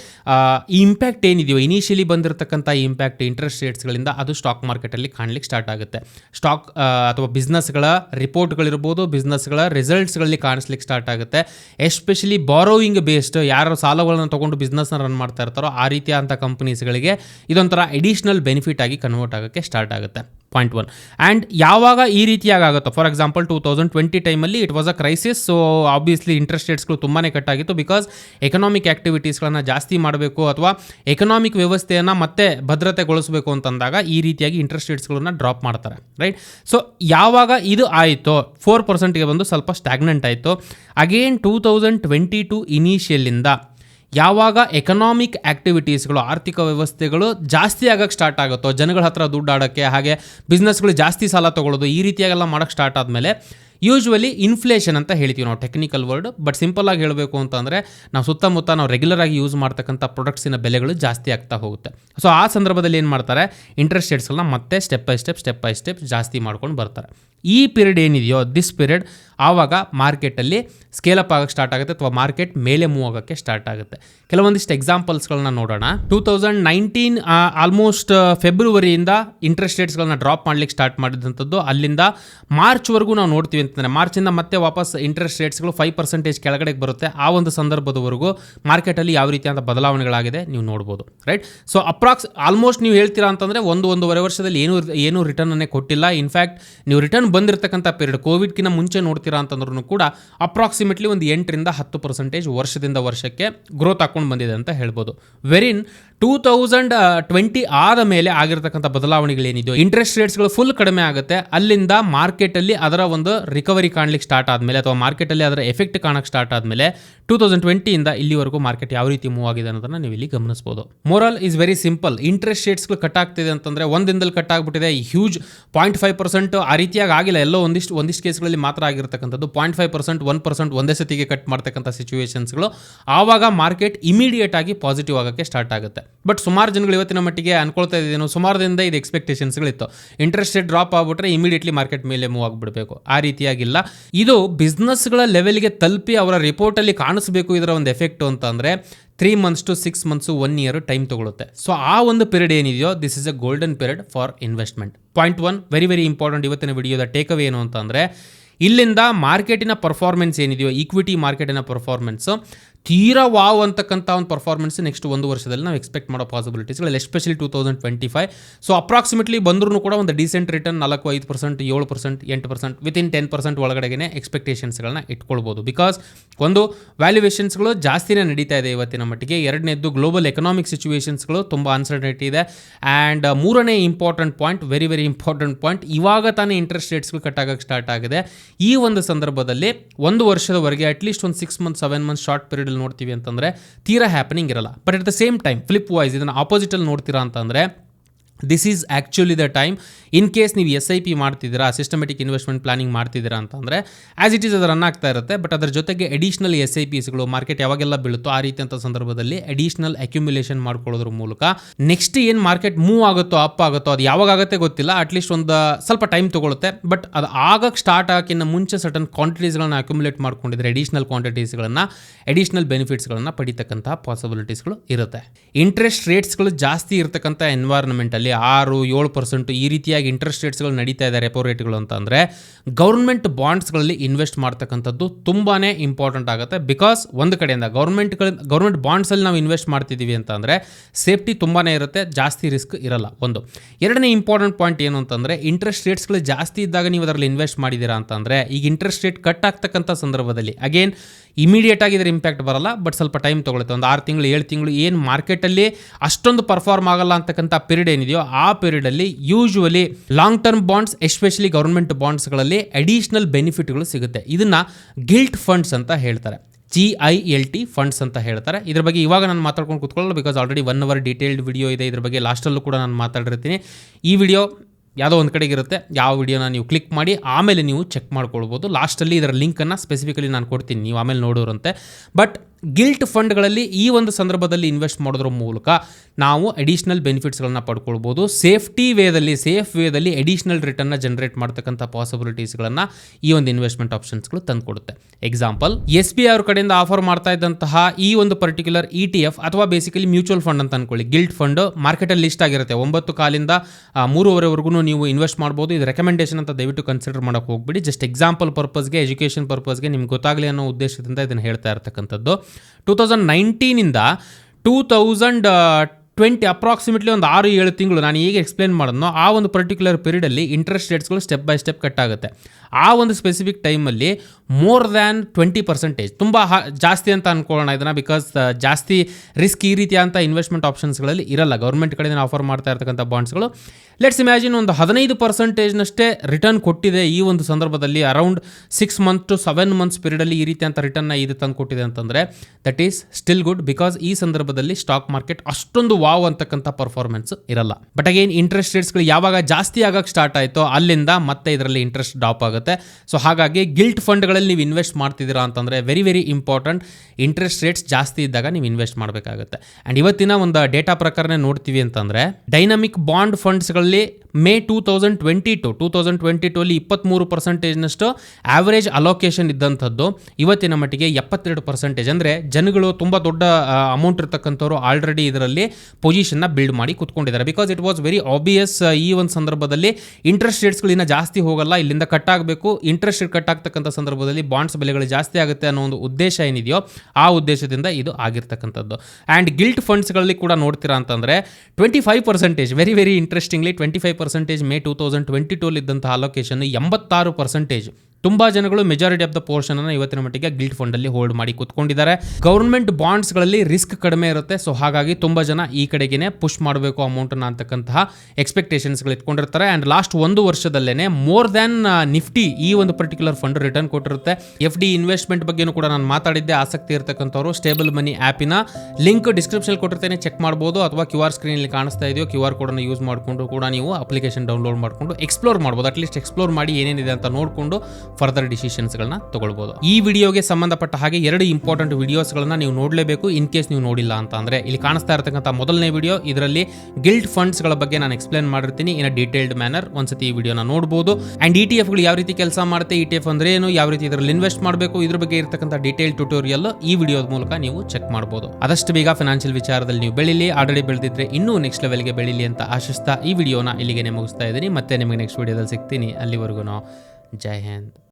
ಇಂಪ್ಯಾಕ್ಟ್ ಏನಿದೆಯೋ ಇನಿಷಿಯಲಿ ಬಂದಿರತಕ್ಕಂಥ ಇಂಪ್ಯಾಕ್ಟ್ ಇಂಟ್ರೆಸ್ಟ್ ರೇಟ್ಸ್ಗಳಿಂದ ಅದು ಸ್ಟಾಕ್ ಮಾರ್ಕೆಟಲ್ಲಿ ಕಾಣಲಿಕ್ಕೆ ಸ್ಟಾರ್ಟ್ ಆಗುತ್ತೆ. ಸ್ಟಾಕ್ ಅಥವಾ ಬಿಸ್ನೆಸ್ಗಳ ರಿಪೋರ್ಟ್ಗಳಿರ್ಬೋದು ಬಿಸ್ನೆಸ್ಗಳ ರಿಸಲ್ಟ್ಸ್ಗಳಲ್ಲಿ ಕಾಣಿಸ್ಲಿಕ್ಕೆ ಸ್ಟಾರ್ಟ್ ಆಗುತ್ತೆ. ಎಸ್ಪೆಷಲಿ ಬಾರೋವಿಂಗ್ ಬೇಸ್ಡ್ ಯಾರು ಸಾಲಗಳನ್ನು ತೊಗೊಂಡು ಬಿಸ್ನೆಸ್ನ ರನ್ ಮಾಡ್ತಾ ಇರ್ತಾರೋ ಆ ರೀತಿಯಾದಂಥ ಕಂಪ್ನೀಸ್ಗಳಿಗೆ ಇದೊಂಥರ ಎಡಿಷ್ನಲ್ ಬೆನಿಫಿಟ್ ಆಗಿ ಕನ್ವರ್ಟ್ ಆಗೋಕ್ಕೆ ಸ್ಟಾರ್ಟ್ ಆಗುತ್ತೆ. ಪಾಯಿಂಟ್ ಒನ್ ಆ್ಯಂಡ್ ಯಾವಾಗ ಈ ರೀತಿಯಾಗಿ ಆಗುತ್ತೋ for example two thousand twenty ಟೈಮಲ್ಲಿ it was a crisis so obviously interest ರೇಟ್ಸ್ಗಳು ತುಂಬಾ ಕಟ್ಟಾಗಿತ್ತು ಬಿಕಾಸ್ ಎಕನಾಮಿಕ್ ಆ್ಯಕ್ಟಿವಿಟೀಸ್ಗಳನ್ನು ಜಾಸ್ತಿ ಮಾಡಬೇಕು ಅಥವಾ ಎಕನಾಮಿಕ್ ವ್ಯವಸ್ಥೆಯನ್ನು ಮತ್ತೆ ಭದ್ರತೆಗೊಳಿಸಬೇಕು ಅಂತಂದಾಗ ಈ ರೀತಿಯಾಗಿ ಇಂಟ್ರೆಸ್ಟ್ ರೇಟ್ಸ್ಗಳನ್ನ ಡ್ರಾಪ್ ಮಾಡ್ತಾರೆ ರೈಟ್ ಸೊ ಯಾವಾಗ ಇದು ಆಯಿತು ಫೋರ್ ಪರ್ಸೆಂಟ್ಗೆ ಬಂದು ಸ್ವಲ್ಪ ಸ್ಟ್ಯಾಗ್ನೆಂಟ್ ಆಯಿತು again two thousand twenty two ಇನಿಷಿಯಲಿಂದ ಯಾವಾಗ ಎಕನಾಮಿಕ್ ಆ್ಯಕ್ಟಿವಿಟೀಸ್ಗಳು ಆರ್ಥಿಕ ವ್ಯವಸ್ಥೆಗಳು ಜಾಸ್ತಿ ಆಗೋಕ್ಕೆ ಸ್ಟಾರ್ಟ್ ಆಗುತ್ತೋ, ಜನಗಳ ಹತ್ರ ದುಡ್ಡು ಆಡೋಕ್ಕೆ, ಹಾಗೆ ಬಿಸ್ನೆಸ್ಗಳು ಜಾಸ್ತಿ ಸಾಲ ತೊಗೊಳ್ಳೋದು ಈ ರೀತಿಯಾಗೆಲ್ಲ ಮಾಡೋಕ್ಕೆ ಸ್ಟಾರ್ಟ್ ಆದಮೇಲೆ ಯೂಶ್ವಲಿ ಇನ್ಫ್ಲೇಷನ್ ಅಂತ ಹೇಳ್ತೀವಿ ನಾವು ಟೆಕ್ನಿಕಲ್ ವರ್ಡ್ ಬಟ್ ಸಿಂಪಲ್ ಆಗಿ ಹೇಳಬೇಕು ಅಂತಂದರೆ ನಾವು ಸುತ್ತಮುತ್ತ ನಾವು ರೆಗ್ಯುಲರ್ ಆಗಿ ಯೂಸ್ ಮಾಡ್ತಕ್ಕಂಥ ಪ್ರೊಡಕ್ಟ್ಸಿನ ಬೆಲೆಗಳು ಜಾಸ್ತಿ ಆಗ್ತಾ ಹೋಗುತ್ತೆ. ಸೊ ಆ ಸಂದರ್ಭದಲ್ಲಿ ಏನು ಮಾಡ್ತಾರೆ? ಇಂಟ್ರೆಸ್ಟ್ ರೇಟ್ಸ್ಗಳನ್ನ ಮತ್ತೆ step by step step by step ಜಾಸ್ತಿ ಮಾಡ್ಕೊಂಡು ಬರ್ತಾರೆ. ಈ ಪೀರಿಯಡ್ ಏನಿದೆಯೋ ದಿಸ್ ಪೀರಿಯಡ್ ಆವಾಗ ಮಾರ್ಕೆಟಲ್ಲಿ ಸ್ಕೇಲ್ ಅಪ್ ಆಗೋಕ್ಕೆ ಸ್ಟಾರ್ಟ್ ಆಗುತ್ತೆ ಅಥವಾ ಮಾರ್ಕೆಟ್ ಮೇಲೆ ಮೂವ್ ಆಗೋಕ್ಕೆ ಸ್ಟಾರ್ಟ್ ಆಗುತ್ತೆ. ಕೆಲವೊಂದಿಷ್ಟು ಎಕ್ಸಾಂಪಲ್ಸ್ಗಳನ್ನ ನೋಡೋಣ. ಟೂ ತೌಸಂಡ್ ನೈನ್ಟೀನ್ ಆಲ್ಮೋಸ್ಟ್ ಫೆಬ್ರವರಿಯಿಂದ ಇಂಟ್ರೆಸ್ಟ್ ರೇಟ್ಸ್ಗಳನ್ನ ಡ್ರಾಪ್ ಮಾಡ್ಲಿಕ್ಕೆ ಸ್ಟಾರ್ಟ್ ಮಾಡಿದಂಥದ್ದು ಅಲ್ಲಿಂದ ಮಾರ್ಚ್ವರೆಗೂ ನಾವು ನೋಡ್ತೀವಿ ಅಂತಂದರೆ ಮಾರ್ಚಿಂದ ಮತ್ತೆ ವಾಪಸ್ ಇಂಟ್ರೆಸ್ಟ್ ರೇಟ್ಸ್ಗಳು ಫೈವ್ ಪರ್ಸೆಂಟೇಜ್ ಕೆಳಗಡೆಗೆ ಬರುತ್ತೆ. ಆ ಒಂದು ಸಂದರ್ಭದವರೆಗೂ ಮಾರ್ಕೆಟಲ್ಲಿ ಯಾವ ರೀತಿಯಾದ ಬದಲಾವಣೆಗಳಾಗಿದೆ ನೀವು ನೋಡ್ಬೋದು ರೈಟ್ ಸೊ ಅಪ್ರಾಕ್ಸ್ ಆಲ್ಮೋಸ್ಟ್ ನೀವು ಹೇಳ್ತೀರಾ ಅಂತಂದರೆ ಒಂದು ಒಂದೂವರೆ ವರ್ಷದಲ್ಲಿ ಏನು ಏನು ರಿಟರ್ನ್ ಅನ್ನೇ ಕೊಟ್ಟಿಲ್ಲ. ಇನ್ಫ್ಯಾಕ್ಟ್ ನೀವು ರಿಟರ್ನ್ ಬಂದಿರತಕ್ಕಂಥ ಪೀರಿಯಡ್ ಕೋವಿಡ್ಗಿಂತ ಮುಂಚೆ ನೋಡ್ತೀರಾ ಅಂತಂದ್ರೂ ಕೂಡ ಅಪ್ರಾಕ್ಸಿಮೇಟ್ಲಿ ಒಂದು ಎಂಟರಿಂದ ಹತ್ತು ಪರ್ಸೆಂಟೇಜ್ ವರ್ಷದಿಂದ ವರ್ಷಕ್ಕೆ ಗ್ರೋತ್ ಹಾಕೊಂಡು ಬಂದಿದೆ ಅಂತ ಹೇಳ್ಬೋದು. ವೆರಿನ್ ಟೂ ತೌಸಂಡ್ ಟ್ವೆಂಟಿ ಆದ ಮೇಲೆ ಆಗಿರತಕ್ಕಂಥ ಬದಲಾವಣೆಗಳೇನಿದೆಯೋ ಇಂಟ್ರೆಸ್ಟ್ ರೇಟ್ಸ್ಗಳು ಫುಲ್ ಕಡಿಮೆ ಆಗುತ್ತೆ. ಅಲ್ಲಿಂದ ಮಾರ್ಕೆಟಲ್ಲಿ ಅದರ ಒಂದು ರಿಕವರಿ ಕಾಣ್ಲಿಕ್ಕೆ ಸ್ಟಾರ್ಟ್ ಆದಮೇಲೆ ಅಥವಾ ಮಾರ್ಕೆಟಲ್ಲಿ ಅದರ ಎಫೆಕ್ಟ್ ಕಾಣಕ್ಕೆ ಸ್ಟಾರ್ಟ್ ಆದಮೇಲೆ ಟೂ ತೌಸಂಡ್ ಟ್ವೆಂಟಿಯಿಂದ ಇಲ್ಲಿವರೆಗೂ ಮಾರ್ಕೆಟ್ ಯಾವ ರೀತಿ ಮೂವ್ ಆಗಿದೆ ಅನ್ನೋದನ್ನ ನೀವು ಇಲ್ಲಿ ಗಮನಿಸಬಹುದು moral is very simple interest ರೇಟ್ಸ್ಗಳು cut ಆಗ್ತಿದೆ ಅಂತಂದ್ರೆ ಒಂದು ದಿನದಲ್ಲಿ ಕಟ್ ಆಗಿಬಿಟ್ಟಿದೆ ಹ್ಯೂಜ್ ಪಾಯಿಂಟ್ ಫೈವ್ ಪರ್ಸೆಂಟ್ ಆ ರೀತಿಯಾಗಿ ಆಗಿಲ್ಲ. ಎಲ್ಲೋ ಒಂದಿಷ್ಟು ಒಂದಿಷ್ಟು ಕೇಸ್ಗಳಲ್ಲಿ ಮಾತ್ರ ಆಗಿರತಕ್ಕಂಥದ್ದು. Point five percent one percent ಒಂದೇ ಸತಿಗೆ ಕಟ್ ಮಾಡ್ತಕ್ಕಂಥ ಸಿಚುವೇಶನ್ಸ್ಗಳು ಆವಾಗ ಮಾರ್ಕೆಟ್ ಇಮಿಡಿಯೇಟ್ ಆಗಿ ಪಾಸಿಟಿವ್ ಆಗೋಕ್ಕೆ ಸ್ಟಾರ್ಟ್ ಆಗುತ್ತೆ. ಬಟ್ ಸುಮಾರು ಜನಗಳು ಇವತ್ತಿನ ಮಟ್ಟಿಗೆ ಅನ್ಕೊಳ್ತಾ ಇದ್ದೇನು ಸುಮಾರು ದಿನದ ಇದು ಎಕ್ಸ್ಪೆಕ್ಟೇಷನ್ಸ್ಗಳಿತ್ತು ಇಂಟ್ರೆಸ್ಟ್ ರೇಟ್ ಡ್ರಾಪ್ ಆಗ್ಬಿಟ್ರೆ ಇಮಿಡಿಯೇಟ್ಲಿ ಮಾರ್ಕೆಟ್ ಮೇಲೆ ಮೂವ್ ಆಗಿಬಿಡಬೇಕು. ಆ ರೀತಿಯಾಗಿಲ್ಲ ಇದು ಬಿಸ್ನೆಸ್ಗಳ ಲೆವೆಲ್ಗೆ ತಲುಪಿ ಅವರ ರಿಪೋರ್ಟಲ್ಲಿ ಕಾಣಿಸ್ಬೇಕು ಇದರ ಒಂದು ಎಫೆಕ್ಟ್ ಅಂತ ಅಂದರೆ three months to six months one year time ತಗೊಳುತ್ತೆ. ಸೊ ಆ ಒಂದು ಪೀರಿಯಡ್ ಏನಿದೆಯೋ this is a golden period for investment point one very very important ಇವತ್ತಿನ ವಿಡಿಯೋದ ಟೇಕ್ ಅವೇ ಏನು ಅಂತಂದರೆ, ಇಲ್ಲಿಂದ ಮಾರ್ಕೆಟಿನ ಪರ್ಫಾರ್ಮೆನ್ಸ್ ಏನಿದೆಯೋ ಈಕ್ವಿಟಿ ಮಾರ್ಕೆಟಿನ ಪರ್ಫಾರ್ಮೆನ್ಸು ತೀರಾ ವಾವ್ ಅಂತಕ್ಕಂಥ ಒಂದು ಪರ್ಫಾರ್ಮೆನ್ಸ್ ನೆಕ್ಸ್ಟ್ ಒಂದು ವರ್ಷದಲ್ಲಿ ನಾವು ಎಕ್ಸ್ಪೆಕ್ಟ್ ಮಾಡೋ ಪಾಸಿಬಿಲಿಟೀಸ್ಗಳು especially two thousand twenty five so approximately ಬಂದ್ರೂ ಕೂಡ ಒಂದು ಡೀಸೆಂಟ್ ರಿಟರ್ನ್ ನಾಲ್ಕು, ಐದು ಪರ್ಸೆಂಟ್ ಏಳು ಪರ್ಸೆಂಟ್ ಎಂಟು ಪರ್ಸೆಂಟ್ ವಿತಿನ್ ಟೆನ್ ಪರ್ಸೆಂಟ್ ಒಳಗಡೆಗೆ ಎಕ್ಸ್ಪೆಕ್ಟೇಷನ್ಸ್ಗಳನ್ನ ಇಟ್ಕೊಳ್ಬೋದು. ಬಿಕಾಸ್ ಒಂದು ವ್ಯಾಲ್ಯೂಯೇಷನ್ಸ್ಗಳು ಜಾಸ್ತಿನೇ ನಡೀತಾ ಇದೆ ಇವತ್ತಿನ ಮಟ್ಟಿಗೆ. ಎರಡನೇದ್ದು ಗ್ಲೋಬಲ್ ಎಕನಾಮಿಕ್ ಸಿಚುವೇಷನ್ಸ್ಗಳು ತುಂಬ ಅನ್ಸರ್ಟನಿಟಿ ಇದೆ. ಆ್ಯಂಡ್ ಮೂರನೇ important point very very important point ಇವಾಗ ತಾನೇ ಇಂಟ್ರೆಸ್ಟ್ ರೇಟ್ಸ್ಗಳು ಕಟ್ ಆಗೋಕ್ಕೆ ಸ್ಟಾರ್ಟ್ ಆಗಿದೆ. ಈ ಒಂದು ಸಂದರ್ಭದಲ್ಲಿ ಒಂದು ವರ್ಷದವರೆಗೆ ಅಟ್ಲೀಸ್ಟ್ ಒಂದು six month seven month short ಪೀರಿಯಡಲ್ಲಿ ನೋಡ್ತೀವಿ ಅಂತಂದರೆ ತೀರಾ ಹ್ಯಾಪನಿಂಗ್ ಇರಲ್ಲ. But at the same time flip wise ಇದನ್ನು ಆಪೋಸಿಟಲ್ಲಿ ನೋಡ್ತೀರಾ ಅಂತಂದರೆ this is actually the time in case ನೀವು ಎಸ್ ಐ ಪಿ ಮಾಡ್ತಿದ್ದೀರಾ ಸಿಸ್ಟಮೆಟಿಕ್ ಇನ್ವೆಸ್ಟ್ಮೆಂಟ್ ಪ್ಲಾನಿಂಗ್ ಮಾಡ್ತಿದ್ದೀರಾ ಅಂತಂದರೆ ಆ್ಯಸ್ ಇಟ್ ಈಸ್ ಅದು ರನ್ ಆಗ್ತಾ ಇರುತ್ತೆ ಬಟ್ ಅದರ ಜೊತೆಗೆ ಅಡಿಷ್ನಲ್ ಎಸ್ ಐ ಪಿಸ್ಗಳು ಮಾರ್ಕೆಟ್ ಯಾವಾಗೆಲ್ಲ ಬೀಳುತ್ತೋ ಆ ರೀತಿಯಂಥ ಸಂದರ್ಭದಲ್ಲಿ ಅಡಿಷ್ನಲ್ ಅಕ್ಯುಮುಲೇಷನ್ ಮಾಡ್ಕೊಳ್ಳೋದ್ರ ಮೂಲಕ ನೆಕ್ಸ್ಟ್ ಏನು ಮಾರ್ಕೆಟ್ ಮೂವ್ ಆಗುತ್ತೋ ಅಪ್ ಆಗುತ್ತೋ, ಅದು ಯಾವಾಗ ಆಗುತ್ತೆ ಗೊತ್ತಿಲ್ಲ ಅಟ್ಲೀಸ್ಟ್ ಒಂದು ಸ್ವಲ್ಪ ಟೈಮ್ ತೊಗೊಳುತ್ತೆ ಬಟ್ ಅದು ಆಗಕ್ಕೆ ಸ್ಟಾರ್ಟ್ ಆಗೋಕ್ಕಿಂತ ಮುಂಚೆ ಸಟನ್ ಕ್ವಾಂಟಿಟೀಸ್ಗಳನ್ನ ಅಕ್ಯುಮುಲೇಟ್ ಮಾಡ್ಕೊಂಡಿದ್ರೆ ಅಡಿಷ್ನಲ್ ಕ್ವಾಂಟಿಟೀಸ್ಗಳನ್ನು ಅಡಿಷ್ನಲ್ ಬೆನಿಫಿಟ್ಸ್ಗಳನ್ನು ಪಡಿತಕ್ಕಂಥ ಪಾಸಿಬಿಲಿಟೀಸ್ಗಳು ಇರುತ್ತೆ. ಇಂಟ್ರೆಸ್ಟ್ ರೇಟ್ಸ್ಗಳು ಜಾಸ್ತಿ ಇರತಕ್ಕಂಥ ಎನ್ವೈರ್ಮೆಂಟಲ್ಲಿ ಆರು ಏಳು ಪರ್ಸೆಂಟ್ ಈ ರೀತಿಯಾಗಿ ಇಂಟ್ರೆಸ್ಟ್ ರೇಟ್ಸ್ಗಳು ನಡೀತಾ ಇದೆ ರೆಪೋ ರೇಟ್ಗಳು ಅಂತ ಅಂದರೆ ಗೌರ್ಮೆಂಟ್ ಬಾಂಡ್ಸ್ಗಳಲ್ಲಿ ಇನ್ವೆಸ್ಟ್ ಮಾಡ್ತಕ್ಕಂಥದ್ದು ತುಂಬಾ ಇಂಪಾರ್ಟೆಂಟ್ ಆಗುತ್ತೆ. ಬಿಕಾಸ್ ಒಂದು ಕಡೆಯಿಂದ ಗೌರ್ಮೆಂಟ್ಗಳ ಗೌರ್ಮೆಂಟ್ ಬಾಂಡ್ಸಲ್ಲಿ ನಾವು ಇನ್ವೆಸ್ಟ್ ಮಾಡ್ತಿದ್ದೀವಿ ಅಂತಂದರೆ ಸೇಫ್ಟಿ ತುಂಬಾ ಇರುತ್ತೆ, ಜಾಸ್ತಿ ರಿಸ್ಕ್ ಇರಲ್ಲ. ಒಂದು. ಎರಡನೇ ಇಂಪಾರ್ಟೆಂಟ್ ಪಾಯಿಂಟ್ ಏನು ಅಂತಂದರೆ ಇಂಟ್ರೆಸ್ಟ್ ರೇಟ್ಸ್ಗಳು ಜಾಸ್ತಿ ಇದ್ದಾಗ ನೀವು ಅದರಲ್ಲಿ ಇನ್ವೆಸ್ಟ್ ಮಾಡಿದ್ದೀರಾ ಅಂತಂದರೆ ಈಗ ಇಂಟ್ರೆಸ್ಟ್ ರೇಟ್ ಕಟ್ ಆಗ್ತಕ್ಕಂಥ ಸಂದರ್ಭದಲ್ಲಿ ಅಗೇನ್ ಇಮಿಡಿಯೇಟ್ ಆಗಿ ಇದರ ಇಂಪ್ಯಾಕ್ಟ್ ಬರಲ್ಲ ಬಟ್ ಸ್ವಲ್ಪ ಟೈಮ್ ತೊಗೊಳುತ್ತೆ. ಒಂದು ಆರು ತಿಂಗಳು, ಏಳು ತಿಂಗಳು, ಏನು ಮಾರ್ಕೆಟಲ್ಲಿ ಅಷ್ಟೊಂದು ಪರ್ಫಾರ್ಮ್ ಆಗಲ್ಲ ಅಂತಕ್ಕಂಥ ಪೀರಿಯಡ್ ಏನಿದೆಯೋ, ಆ ಪೀರಿಯಡಲ್ಲಿ usually long term bonds especially government ಬಾಂಡ್ಸ್ಗಳಲ್ಲಿ additional ಬೆನಿಫಿಟ್ಗಳು ಸಿಗುತ್ತೆ. ಇದನ್ನು ಗಿಲ್ಟ್ ಫಂಡ್ಸ್ ಅಂತ ಹೇಳ್ತಾರೆ. G I L T funds ಅಂತ ಹೇಳ್ತಾರೆ. ಇದ್ರ ಬಗ್ಗೆ ಇವಾಗ ನಾನು ಮಾತಾಡ್ಕೊಂಡು ಕೂತ್ಕೊಳ್ಳಲ್ಲ because already one hour detailed video ಇದೆ. ಇದ್ರ ಬಗ್ಗೆ ಲಾಸ್ಟಲ್ಲೂ ಕೂಡ ನಾನು ಮಾತಾಡಿರ್ತೀನಿ. ಈ ವಿಡಿಯೋ ಯಾವುದೋ ಒಂದು ಕಡೆಗೆ ಇರುತ್ತೆ. ಯಾವ ವಿಡಿಯೋನ ನೀವು ಕ್ಲಿಕ್ ಮಾಡಿ, ಆಮೇಲೆ ನೀವು ಚೆಕ್ ಮಾಡ್ಕೊಳ್ಬೋದು. ಲಾಸ್ಟಲ್ಲಿ ಇದರ ಲಿಂಕನ್ನು ಸ್ಪೆಸಿಫಿಕಲಿ ನಾನು ಕೊಡ್ತೀನಿ. ನೀವು ಆಮೇಲೆ ನೋಡೋರಂತೆ. ಬಟ್ ಗಿಲ್ಟ್ ಫಂಡ್ಗಳಲ್ಲಿ ಈ ಒಂದು ಸಂದರ್ಭದಲ್ಲಿ ಇನ್ವೆಸ್ಟ್ ಮಾಡೋದ್ರ ಮೂಲಕ ನಾವು ಅಡಿಷ್ನಲ್ ಬೆನಿಫಿಟ್ಸ್ಗಳನ್ನ ಪಡ್ಕೊಳ್ಬೋದು. ಸೇಫ್ಟಿ ವೇದಲ್ಲಿ ಸೇಫ್ ವೇದಲ್ಲಿ ಅಡಿಷ್ನಲ್ ರಿಟರ್ನ್ನ ಜನರೇಟ್ ಮಾಡ್ತಕ್ಕಂಥ ಪಾಸಿಬಿಲಿಟೀಸ್ಗಳನ್ನು ಈ ಒಂದು ಇನ್ವೆಸ್ಟ್ಮೆಂಟ್ ಆಪ್ಷನ್ಸ್ಗಳು ತಂದುಕೊಡುತ್ತೆ. ಎಕ್ಸಾಂಪಲ್ ಎಸ್ ಬಿ ಕಡೆಯಿಂದ ಆಫರ್ ಮಾಡ್ತಾ ಇದ್ದಂತಹ ಈ ಒಂದು ಪರ್ಟಿಕ್ಯುಲರ್ ಇ ಟಿ ಎಫ್ ಅಥವಾ ಬೇಸಿಕಲಿ ಮ್ಯೂಚುವಲ್ ಫಂಡ್ ಅಂತ ಅನ್ಕೊಳ್ಳಿ. ಗಿಲ್ಟ್ ಫಂಡ್ ಮಾರ್ಕೆಟಲ್ಲಿ ಲಿಸ್ಟ್ ಆಗಿರುತ್ತೆ. ಒಂಬತ್ತು ಕಾಲಿಂದ ಮೂರುವರೆವರೆಗೂ ನೀವು ಇನ್ವೆಸ್ಟ್ ಮಾಡ್ಬೋದು, ಇದು ರೆಕಮೆಂಡೇಶನ್ ಅಂತ ದಯವಿಟ್ಟು ಕನ್ಸಿಡರ್ ಮಾಡೋಕ್ಕೆ ಹೋಗ್ಬಿಡಿ. ಜಸ್ಟ್ ಎಕ್ಸಾಂಪಲ್ ಪರ್ಪಸ್ಗೆ ಎಜುಕೇಷನ್ ಪರ್ಪಸ್ಗೆ ನಿಮ್ಗೆ ಗೊತ್ತಾಗಲಿ ಅನ್ನೋ ಉದ್ದೇಶದಿಂದ ಇದನ್ನು ಹೇಳ್ತಾ ಇರ್ತಕ್ಕಂಥದ್ದು. ಟೂ ತೌಸಂಡ್ ನೈನ್ಟೀನಿಂದ ಟೂ ತೌಸಂಡ್ ಟ್ವೆಂಟಿ ಅಪ್ರಾಕ್ಸಿಮೇಟ್ಲಿ ಒಂದು ಆರು, ಏಳು ತಿಂಗಳು ನಾನು ಈಗ ಎಕ್ಸ್ಪ್ಲೇನ್ ಮಾಡೋದನ್ನೋ ಆ ಒಂದು ಪರ್ಟಿಕ್ಯುಲರ್ ಪೀರಿಯಡಲ್ಲಿ ಇಂಟ್ರೆಸ್ಟ್ ರೇಟ್ಸ್ಗಳು ಸ್ಟೆಪ್ ಬೈ ಸ್ಟೆಪ್ ಕಟ್ ಆಗುತ್ತೆ. ಆ ಒಂದು ಸ್ಪೆಸಿಫಿಕ್ ಟೈಮಲ್ಲಿ ಮೋರ್ ದ್ಯಾನ್ ಟ್ವೆಂಟಿ ಪರ್ಸೆಂಟೇಜ್ ತುಂಬ ಜಾಸ್ತಿ ಅಂತ ಅನ್ಕೊಳ್ಳೋಣ ಇದನ್ನು ಬಿಕಾಸ್ ಜಾಸ್ತಿ ರಿಸ್ಕ್ ಈ ರೀತಿಯಾದಂಥ ಇನ್ವೆಸ್ಟ್ಮೆಂಟ್ ಆಪ್ಷನ್ಸ್ಗಳಲ್ಲಿ ಇರಲ್ಲ. ಗೌರ್ಮೆಂಟ್ ಕಡೆಯಿಂದ ಆಫರ್ ಮಾಡ್ತಾ ಇರ್ತಕ್ಕಂಥ ಬಾಂಡ್ಸ್ಗಳು ಲೆಟ್ಸ್ ಇಮ್ಯಾಜಿನ್ ಒಂದು ಹದಿನೈದು ಪರ್ಸೆಂಟೇಜ್ನಷ್ಟೇ ರಿಟರ್ನ್ ಕೊಟ್ಟಿದೆ ಈ ಒಂದು ಸಂದರ್ಭದಲ್ಲಿ around six month to seven months ಪೀರಿಯಡಲ್ಲಿ ಈ ರೀತಿ ಅಂತ ರಿಟರ್ನ್ನ ಇದು ತಂದು ಕೊಟ್ಟಿದೆ ಅಂತಂದರೆ that is still good because ಈ ಸಂದರ್ಭದಲ್ಲಿ ಸ್ಟಾಕ್ ಮಾರ್ಕೆಟ್ ಅಷ್ಟೊಂದು ವಾವ್ ಅಂತಕ್ಕಂಥ ಪರ್ಫಾರ್ಮೆನ್ಸ್ ಇರಲ್ಲ. ಬಟ್ ಅಗೇನ್ ಇಂಟ್ರೆಸ್ಟ್ ರೇಟ್ಸ್ಗಳು ಯಾವಾಗ ಜಾಸ್ತಿ ಆಗಕ್ಕೆ ಸ್ಟಾರ್ಟ್ ಆಯಿತೋ ಅಲ್ಲಿಂದ ಮತ್ತೆ ಇದರಲ್ಲಿ ಇಂಟ್ರೆಸ್ಟ್ ಡ್ರಾಪ್ ಆಗುತ್ತೆ. ಸೊ ಹಾಗಾಗಿ ಗಿಲ್ಟ್ ಫಂಡ್ಗಳಲ್ಲಿ ನೀವು ಇನ್ವೆಸ್ಟ್ ಮಾಡ್ತಿದ್ದೀರಾ ಅಂತಂದರೆ very very important interest rates ಜಾಸ್ತಿ ಇದ್ದಾಗ ನೀವು ಇನ್ವೆಸ್ಟ್ ಮಾಡಬೇಕಾಗುತ್ತೆ. ಆ್ಯಂಡ್ ಇವತ್ತಿನ ಒಂದು ಡೇಟಾ ಪ್ರಕಾರನೇ ನೋಡ್ತೀವಿ ಅಂತಂದರೆ dynamic bond ಫಂಡ್ಸ್ಗಳಲ್ಲಿ May two thousand twenty two two thousand twenty two ಅಲ್ಲಿ ಇಪ್ಪತ್ತ್ಮೂರು ಪರ್ಸೆಂಟೇಜ್ನಷ್ಟು ಆವರೇಜ್ ಅಲೋಕೇಶನ್ ಇದ್ದಂಥದ್ದು. ಇವತ್ತಿನ ಮಟ್ಟಿಗೆ ಎಪ್ಪತ್ತೆರಡು ಪರ್ಸೆಂಟೇಜ್ ಅಂದರೆ ಜನಗಳು ತುಂಬ ದೊಡ್ಡ ಅಮೌಂಟ್ ಇರ್ತಕ್ಕಂಥವ್ರು ಆಲ್ರೆಡಿ ಇದರಲ್ಲಿ ಪೊಸಿಷನ್ನ ಬಿಲ್ಡ್ ಮಾಡಿ ಕೂತ್ಕೊಂಡಿದ್ದಾರೆ. Because it was very obvious ಈ ಒಂದು ಸಂದರ್ಭದಲ್ಲಿ ಇಂಟ್ರೆಸ್ಟ್ ರೇಟ್ಸ್ಗಳು ಇನ್ನೂ ಜಾಸ್ತಿ ಹೋಗಲ್ಲ, ಇಲ್ಲಿಂದ ಕಟ್ ಆಗಬೇಕು. ಇಂಟ್ರೆಸ್ಟ್ ರೇಟ್ ಕಟ್ ಆಗ್ತಕ್ಕಂಥ ಸಂದರ್ಭದಲ್ಲಿ ಬಾಂಡ್ಸ್ ಬೆಲೆಗಳು ಜಾಸ್ತಿ ಆಗುತ್ತೆ ಅನ್ನೋ ಒಂದು ಉದ್ದೇಶ ಏನಿದೆಯೋ ಆ ಉದ್ದೇಶದಿಂದ ಇದು ಆಗಿರ್ತಕ್ಕಂಥದ್ದು. ಆ್ಯಂಡ್ ಗಿಲ್ಟ್ ಫಂಡ್ಸ್ಗಳಲ್ಲಿ ಕೂಡ ನೋಡ್ತೀರಾ ಅಂತಂದರೆ twenty five percentage very very interestingly twenty five percentage May two thousand twenty tool ಇದ್ದಂತಹ ಅಲೋಕೇಶನ್ ಎಂಬತ್ತಾರು ಪರ್ಸೆಂಟೇಜ್ ತುಂಬ ಜನಗಳು ಮೆಜಾರಿಟಿ ಆಫ್ ದ ಪೋರ್ಷನ್ ಅನ್ನು ಇವತ್ತಿನ ಮಟ್ಟಿಗೆ ಗಿಲ್ಟ್ ಫಂಡಲ್ಲಿ ಹೋಲ್ಡ್ ಮಾಡಿ ಕೂತ್ಕೊಂಡಿದ್ದಾರೆ. ಗೌರ್ಮೆಂಟ್ ಬಾಂಡ್ಸ್ಗಳಲ್ಲಿ ರಿಸ್ಕ್ ಕಡಿಮೆ ಇರುತ್ತೆ ಸೊ ಹಾಗಾಗಿ ತುಂಬ ಜನ ಈ ಕಡೆಗೇನೆ ಪುಷ್ ಮಾಡಬೇಕು ಅಮೌಂಟನ್ನು ಅಂತಕ್ಕಂತಹ ಎಕ್ಸ್ಪೆಕ್ಟೇಷನ್ಸ್ಗಳು ಇಟ್ಕೊಂಡಿರ್ತಾರೆ. ಆ್ಯಂಡ್ ಲಾಸ್ಟ್ ಒಂದು ವರ್ಷದಲ್ಲೇ ಮೋರ್ ದ್ಯಾನ್ ನಿಫ್ಟಿ ಈ ಒಂದು ಪರ್ಟಿಕ್ಯುಲರ್ ಫಂಡ್ ರಿಟರ್ನ್ ಕೊಟ್ಟಿರುತ್ತೆ. ಎಫ್ ಡಿ ಇನ್ವೆಸ್ಟ್ಮೆಂಟ್ ಬಗ್ಗೆನೂ ಕೂಡ ನಾನು ಮಾತಾಡಿದ್ದೆ, ಆಸಕ್ತಿ ಇರತಕ್ಕಂಥವ್ರು ಸ್ಟೇಬಲ್ ಮನಿ ಆ್ಯಪಿನ ಲಿಂಕ್ ಡಿಸ್ಕ್ರಿಪ್ಷನ್ ಕೊಟ್ಟಿರ್ತೇನೆ ಚೆಕ್ ಮಾಡ್ಬೋದು. ಅಥವಾ ಕ್ಯೂ ಆರ್ ಸ್ಕ್ರೀನಲ್ಲಿ ಕಾಣಿಸ್ತಾ ಇದೆಯೋ ಕ್ಯೂ ಆರ್ ಕೋಡನ್ನು ಯೂಸ್ ಮಾಡಿಕೊಂಡು ಕೂಡ ನೀವು ಅಪ್ಲಿಕೇಶನ್ ಡೌನ್ಲೋಡ್ ಮಾಡಿಕೊಂಡು ಎಕ್ಸ್ಪ್ಲೋರ್ ಮಾಡ್ಬೋದು. ಅಟ್ಲೀಸ್ಟ್ ಎಕ್ಸ್ಪ್ಲೋರ್ ಮಾಡಿ ಏನೇನಿದೆ ಅಂತ ನೋಡಿಕೊಂಡು ಫರ್ದರ್ ಡಿಸಿಷನ್ಸ್ಗಳನ್ನ ತಗೊಳ್ಬೋದು. ಈ ವಿಡಿಯೋಗೆ ಸಂಬಂಧಪಟ್ಟ ಹಾಗೆ ಎರಡು ಇಂಪಾರ್ಟೆಂಟ್ ವಿಡಿಯೋಸ್ಗಳನ್ನ ನೀವು ನೋಡಲೇಬೇಕು. ಇನ್ ಕೇಸ್ ನೀವು ನೋಡಿಲ್ಲ ಅಂತ ಅಂದರೆ ಇಲ್ಲಿ ಕಾಣಿಸ್ತಾ ಇರತಕ್ಕಂಥ ಮೊದಲನೇ ವಿಡಿಯೋ ಇದರಲ್ಲಿ ಗಿಲ್ಟ್ ಫಂಡ್ಸ್ಗಳ ಬಗ್ಗೆ ನಾನು ಎಕ್ಸ್ಪ್ಲೇನ್ ಮಾಡಿರ್ತೀನಿ ಇನ್ ಡೀಟೇಲ್ಡ್ ಮ್ಯಾನರ್ ಒಂದ್ಸತಿ ಈ ವಿಡಿಯೋನ ನೋಡ್ಬೋದು. ಆ್ಯಂಡ್ ಇ ಟಿ ಎಫ್ಗಳು ಯಾವ ರೀತಿ ಕೆಲಸ ಮಾಡುತ್ತೆ ಇ ಟಿ ಎಫ್ ಅಂದ್ರೆ ಏನು, ಯಾವ ರೀತಿ ಇದರಲ್ಲಿ ಇನ್ವೆಸ್ಟ್ ಮಾಡಬೇಕು, ಇದ್ರ ಬಗ್ಗೆ ಇರತಕ್ಕಂಥ ಡೀಟೇಲ್ ಟ್ಯೂಟೋರಿಯಲ್ ಈ ವಿಡಿಯೋದ ಮೂಲಕ ನೀವು ಚೆಕ್ ಮಾಡ್ಬೋದು. ಆದಷ್ಟು ಬೇಗ ಫೈನಾನ್ಷಿಯಲ್ ವಿಚಾರದಲ್ಲಿ ನೀವು ಬೆಳಿಲಿ, ಆಲ್ರೆಡಿ ಬೆಳೆದಿದ್ರೆ ಇನ್ನೂ ನೆಕ್ಸ್ಟ್ ಲೆವೆಲ್ಗೆ ಬೆಳಿಲಿ ಅಂತ ಆಶಿಸ್ತಾ ಈ ವಿಡಿಯೋನ ಇಲ್ಲಿಗೆ ಮುಗಿಸ್ತಾ ಇದ್ದೀನಿ. ಮತ್ತೆ ನಿಮಗೆ ನೆಕ್ಸ್ಟ್ ವಿಡಿಯೋದಲ್ಲಿ ಸಿಗ್ತೀನಿ. ಅಲ್ಲಿವರೆಗೂ ಜೈ ಹಿಂದ್